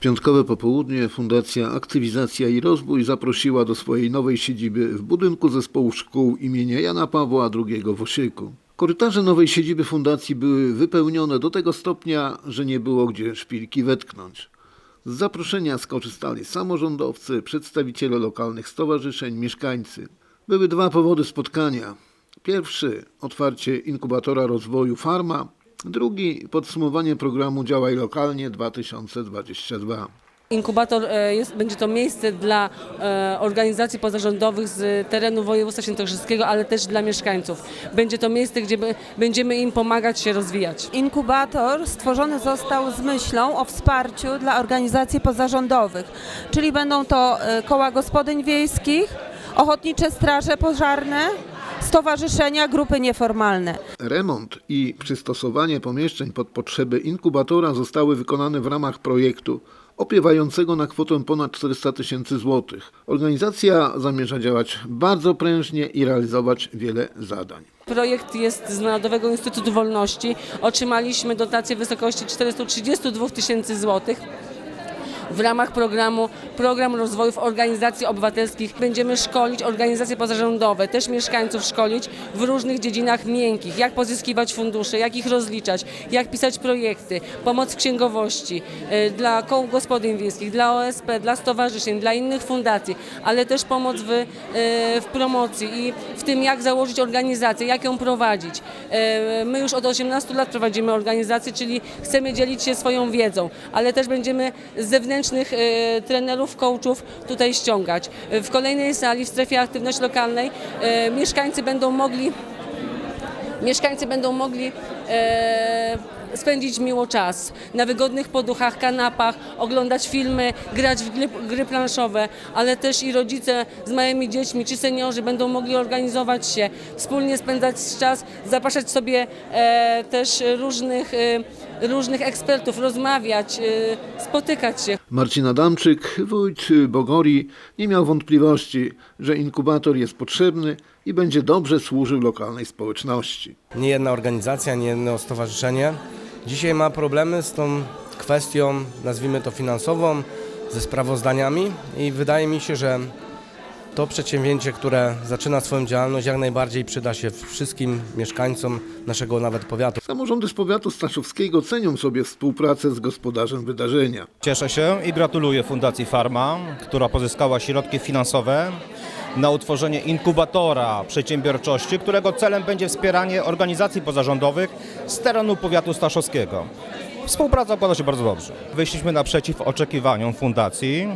piątkowe popołudnie Fundacja Aktywizacja i Rozwój zaprosiła do swojej nowej siedziby w budynku zespołu szkół imienia Jana Pawła II w Osieku. Korytarze nowej siedziby fundacji były wypełnione do tego stopnia, że nie było gdzie szpilki wetknąć. Z zaproszenia skorzystali samorządowcy, przedstawiciele lokalnych stowarzyszeń, mieszkańcy. Były dwa powody spotkania. Pierwszy otwarcie inkubatora rozwoju Farma, drugi podsumowanie programu Działaj Lokalnie 2022. Inkubator e, jest, będzie to miejsce dla e, organizacji pozarządowych z terenu województwa świętokrzyskiego, ale też dla mieszkańców. Będzie to miejsce, gdzie będziemy im pomagać się rozwijać. Inkubator stworzony został z myślą o wsparciu dla organizacji pozarządowych, czyli będą to e, koła gospodyń wiejskich, ochotnicze straże pożarne, stowarzyszenia, grupy nieformalne. Remont i przystosowanie pomieszczeń pod potrzeby inkubatora zostały wykonane w ramach projektu opiewającego na kwotę ponad 400 tysięcy złotych. Organizacja zamierza działać bardzo prężnie i realizować wiele zadań. Projekt jest z Narodowego Instytutu Wolności. Otrzymaliśmy dotację w wysokości 432 tysięcy złotych. W ramach programu Program Rozwoju Organizacji Obywatelskich będziemy szkolić organizacje pozarządowe, też mieszkańców szkolić w różnych dziedzinach miękkich, jak pozyskiwać fundusze, jak ich rozliczać, jak pisać projekty, pomoc w księgowości y, dla koł gospodyń wiejskich, dla OSP, dla stowarzyszeń, dla innych fundacji, ale też pomoc w, y, w promocji i w tym, jak założyć organizację, jak ją prowadzić. Y, My już od 18 lat prowadzimy organizację, czyli chcemy dzielić się swoją wiedzą, ale też będziemy z zewnętrznych e, trenerów, coachów tutaj ściągać. E, W kolejnej sali, w strefie aktywność lokalnej, e, mieszkańcy będą mogli mieszkańcy będą mogli spędzić miło czas na wygodnych poduchach, kanapach, oglądać filmy, grać w gry, gry planszowe, ale też i rodzice z małymi dziećmi czy seniorzy będą mogli organizować się, wspólnie spędzać czas, zapraszać sobie e, też różnych, e, różnych ekspertów, rozmawiać, e, spotykać się. Marcin Adamczyk, wójt Bogori, nie miał wątpliwości, że inkubator jest potrzebny i będzie dobrze służył lokalnej społeczności. Nie jedna organizacja, nie jedno stowarzyszenie. Dzisiaj ma problemy z tą kwestią, nazwijmy to finansową, ze sprawozdaniami i wydaje mi się, że to przedsięwzięcie, które zaczyna swoją działalność, jak najbardziej przyda się wszystkim mieszkańcom naszego nawet powiatu. Samorządy z powiatu staszowskiego cenią sobie współpracę z gospodarzem wydarzenia. Cieszę się i gratuluję Fundacji Farma, która pozyskała środki finansowe na utworzenie inkubatora przedsiębiorczości, którego celem będzie wspieranie organizacji pozarządowych z terenu powiatu staszowskiego. Współpraca układa się bardzo dobrze. Wyszliśmy naprzeciw oczekiwaniom fundacji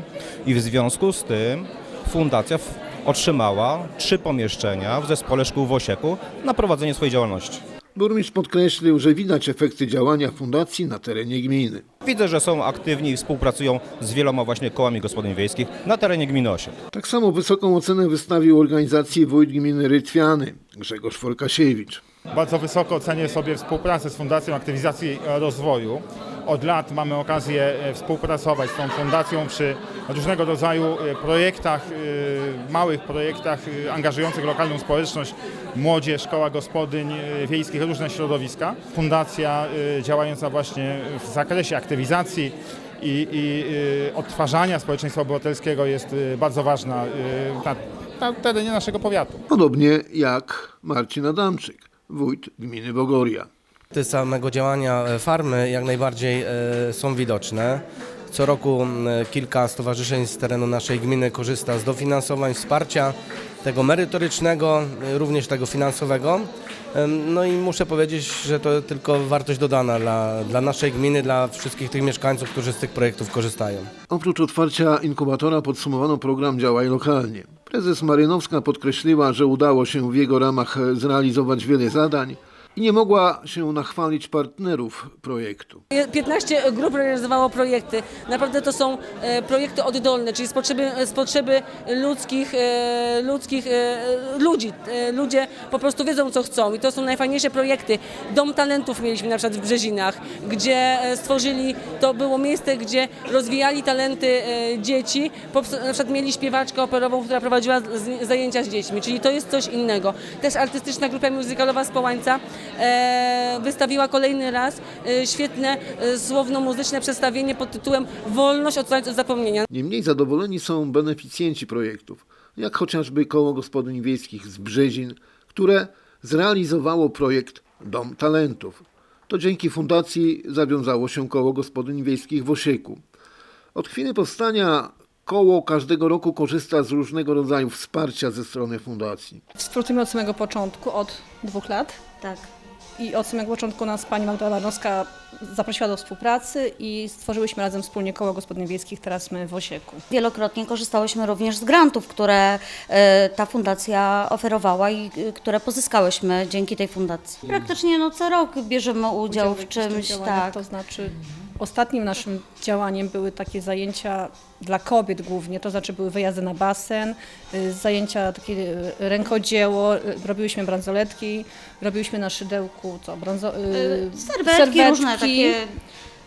i w związku z tym fundacja otrzymała trzy pomieszczenia w zespole szkół w Osieku na prowadzenie swojej działalności. Burmistrz podkreślił, że widać efekty działania fundacji na terenie gminy. Widzę, że są aktywni i współpracują z wieloma właśnie kołami gospodyń wiejskich na terenie gminy Osiek. Tak samo wysoką ocenę wystawił organizacji wójt gminy Rytwiany Grzegorz Forkasiewicz. Bardzo wysoko cenię sobie współpracę z Fundacją Aktywizacji Rozwoju. Od lat mamy okazję e, współpracować z tą fundacją przy różnego rodzaju e, projektach, e, małych projektach angażujących lokalną społeczność, młodzież, szkoła gospodyń wiejskich, różne środowiska. Fundacja działająca właśnie w zakresie aktywizacji i, i odtwarzania społeczeństwa obywatelskiego jest bardzo ważna na, na terenie naszego powiatu. Podobnie jak Marcin Adamczyk, wójt gminy Bogoria. Te samego działania e, farmy jak najbardziej e, są widoczne. Co roku kilka stowarzyszeń z terenu naszej gminy korzysta z dofinansowań, wsparcia tego merytorycznego, e, również tego finansowego. No i muszę powiedzieć, że to tylko wartość dodana dla, dla naszej gminy, dla wszystkich tych mieszkańców, którzy z tych projektów korzystają. Oprócz otwarcia inkubatora podsumowano program Działaj Lokalnie. Prezes Marynowska podkreśliła, że udało się w jego ramach zrealizować wiele zadań i nie mogła się nachwalić partnerów projektu. 15 grup realizowało projekty. Naprawdę to są e, projekty oddolne, czyli z potrzeby, z potrzeby ludzkich, e, ludzkich e, ludzi. Ludzie po prostu wiedzą, co chcą i to są najfajniejsze projekty. Dom talentów mieliśmy na przykład w Brzezinach, gdzie stworzyli, to było miejsce, gdzie rozwijali talenty dzieci. Na przykład mieli śpiewaczkę operową, która prowadziła zajęcia z dziećmi, czyli to jest coś innego. Też artystyczna grupa muzykalowa z Połańca wystawiła kolejny raz e, świetne e, słowno-muzyczne przedstawienie pod tytułem Wolność od zapomnienia. Niemniej zadowoleni są beneficjenci projektów, jak chociażby Koło Gospodyń Wiejskich z Brzezin, które zrealizowało projekt Dom Talentów. To dzięki fundacji zawiązało się Koło Gospodyń Wiejskich w Osieku. Od chwili powstania koło każdego roku korzysta z różnego rodzaju wsparcia ze strony fundacji. Współpracujemy od samego początku, od dwóch lat. Tak. I od samego początku nas pani Magdalena Barnowska zaprosiła do współpracy i stworzyłyśmy razem wspólnie koło gospodyń wiejskich, teraz my w Osieku. Wielokrotnie korzystałyśmy również z grantów, które e, ta fundacja oferowała i e, które pozyskałyśmy dzięki tej fundacji. Praktycznie no, co rok bierzemy udział w czymś, tak. To znaczy ostatnim naszym działaniem były takie zajęcia dla kobiet głównie, to znaczy były wyjazdy na basen, y, zajęcia takie y, rękodzieło, y, robiłyśmy bransoletki, robiłyśmy na szydełku co, branso, y, Serwetki, różne takie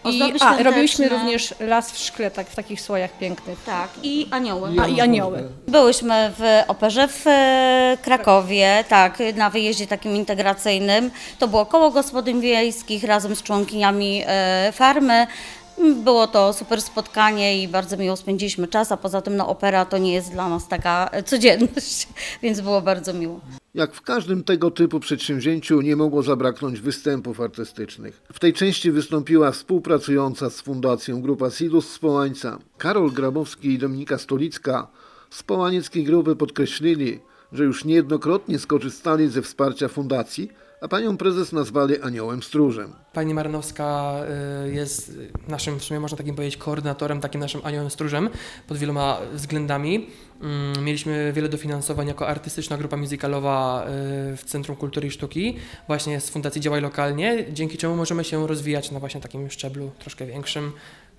ozdoby I, a, świąteczne. robiliśmy również las w szkle, tak, w takich słojach pięknych. Tak, i anioły. A i anioły. Byłyśmy w operze w e, Krakowie, tak, na wyjeździe takim integracyjnym. To było koło gospodyń wiejskich razem z członkiniami e, farmy. Było to super spotkanie i bardzo miło spędziliśmy czas, a poza tym no, opera to nie jest dla nas taka e, codzienność, więc było bardzo miło. Jak w każdym tego typu przedsięwzięciu nie mogło zabraknąć występów artystycznych. W tej części wystąpiła współpracująca z Fundacją Grupa Sidus z. Karol Grabowski i Dominika Stolicka z Połanieckiej Grupy podkreślili, że już niejednokrotnie skorzystali ze wsparcia fundacji, a panią prezes nazwali aniołem stróżem. Pani Maranowska y, jest naszym, w sumie można takim powiedzieć, koordynatorem, takim naszym aniołem stróżem pod wieloma względami. Mm, Mieliśmy wiele dofinansowań jako artystyczna grupa muzykalowa y, w Centrum Kultury i Sztuki, właśnie z Fundacji Działaj Lokalnie, dzięki czemu możemy się rozwijać na właśnie takim szczeblu troszkę większym.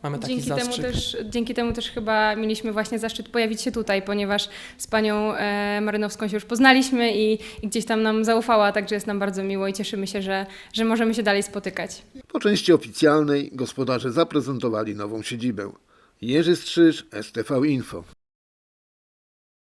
Mamy taki Dzięki temu, zastrzyk. też, dzięki temu też chyba mieliśmy właśnie zaszczyt pojawić się tutaj, ponieważ z panią e, Marynowską się już poznaliśmy i, i gdzieś tam nam zaufała, także jest nam bardzo miło i cieszymy się, że, że możemy się dalej spotykać. Po części oficjalnej gospodarze zaprezentowali nową siedzibę. Jerzy Strzyż, STV Info.